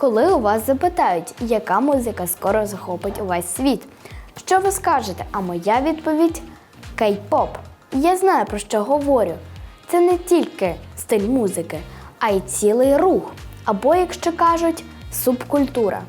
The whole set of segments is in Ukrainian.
Коли у вас запитають, яка музика скоро захопить увесь світ, що ви скажете? А моя відповідь кей-поп. Я знаю про що говорю. Це не тільки стиль музики, а й цілий рух. Або, якщо кажуть, субкультура.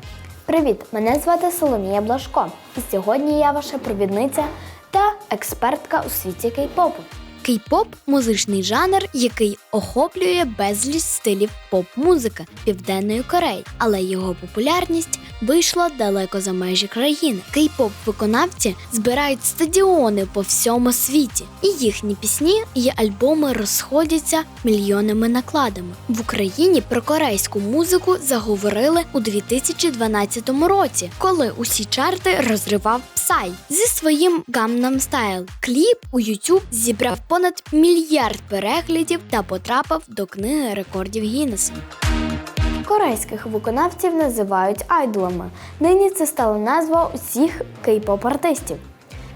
Привіт! Мене звати Соломія Блашко, і сьогодні я ваша провідниця та експертка у світі кей-попу. Кей-поп музичний жанр, який охоплює безліч стилів поп-музики Південної Кореї, але його популярність вийшла далеко за межі країни. Кей-поп виконавці збирають стадіони по всьому світі, і їхні пісні і альбоми розходяться мільйонними накладами. В Україні про корейську музику заговорили у 2012 році, коли усі чарти розривав Psy зі своїм Gangnam Style. Кліп у YouTube зібрав понад мільярд переглядів та потрапив до книги рекордів Гіннеса. Корейських виконавців називають айдолами. Нині це стала назва усіх кей-поп артистів.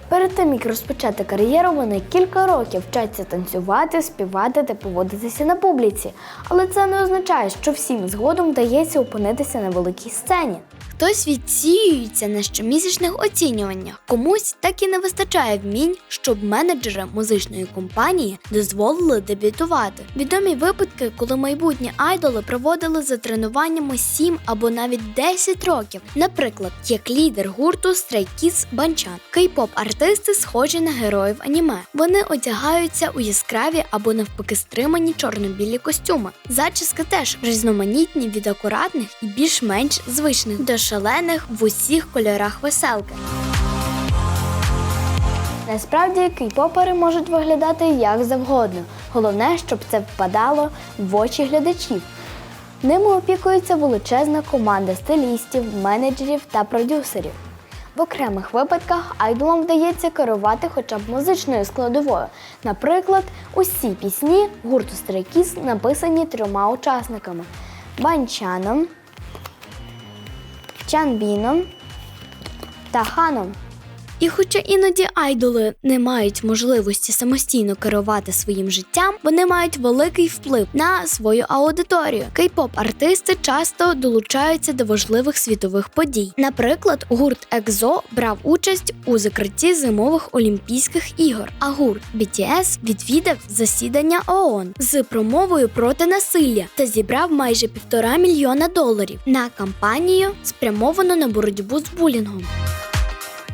Перед тим як розпочати кар'єру, вони кілька років вчаться танцювати, співати та поводитися на публіці. Але це не означає, що всім згодом вдається опинитися на великій сцені. Хтось відсіюється на щомісячних оцінюваннях, комусь так і не вистачає вмінь, щоб менеджери музичної компанії дозволили дебютувати. Відомі випадки, коли майбутні айдоли проводили за тренуваннями 7 або навіть 10 років. Наприклад, як лідер гурту Stray Kids Банчан. Кей-поп артисти схожі на героїв аніме. Вони одягаються у яскраві або навпаки стримані чорно-білі костюми. Зачіски теж різноманітні від акуратних і більш-менш звичних шалених в усіх кольорах веселки. Насправді кей-попери можуть виглядати як завгодно. Головне, щоб це впадало в очі глядачів. Ними опікується величезна команда стилістів, менеджерів та продюсерів. В окремих випадках айдолам вдається керувати хоча б музичною складовою. Наприклад, усі пісні гурту Kids написані трьома учасниками: Банчаном, Чанбіном та Ханом. І хоча іноді айдоли не мають можливості самостійно керувати своїм життям, вони мають великий вплив на свою аудиторію. Кей-поп-артисти часто долучаються до важливих світових подій. Наприклад, гурт EXO брав участь у закритті зимових Олімпійських ігор, а гурт BTS відвідав засідання ООН з промовою проти насилля та зібрав майже півтора мільйона доларів на кампанію, спрямовану на боротьбу з булінгом.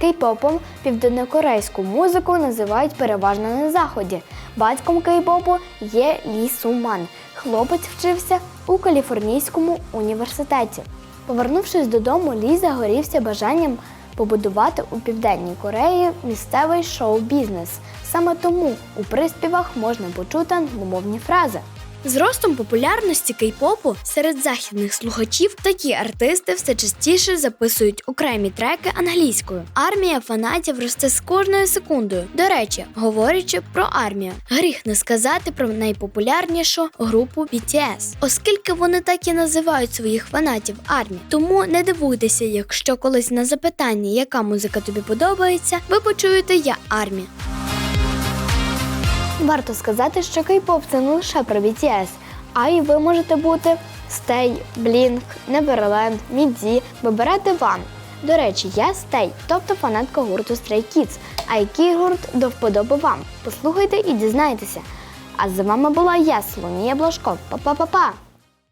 Кей-попом південнокорейську музику називають переважно на заході. Батьком кей-попу є Лі Суман. Хлопець вчився у Каліфорнійському університеті. Повернувшись додому, Лі загорівся бажанням побудувати у південній Кореї місцевий шоу-бізнес. Саме тому у приспівах можна почути англомовні фрази. З ростом популярності кей-попу серед західних слухачів такі артисти все частіше записують окремі треки англійською. Армія фанатів росте з кожною секундою. До речі, говорячи про армію, гріх не сказати про найпопулярнішу групу BTS, оскільки вони так і називають своїх фанатів армії. Тому не дивуйтеся, якщо колись на запитання, яка музика тобі подобається, ви почуєте я армія. Варто сказати, що кей-поп це не лише про BTS, а й ви можете бути Stay, Blink, Neverland, Midzi, вибирайте вам. До речі, я стей, тобто фанатка гурту Stray Kids. А який гурт до вподоби вам? Послухайте і дізнайтеся. А з вами була я, Соломія Блажко. Па-па-па-па!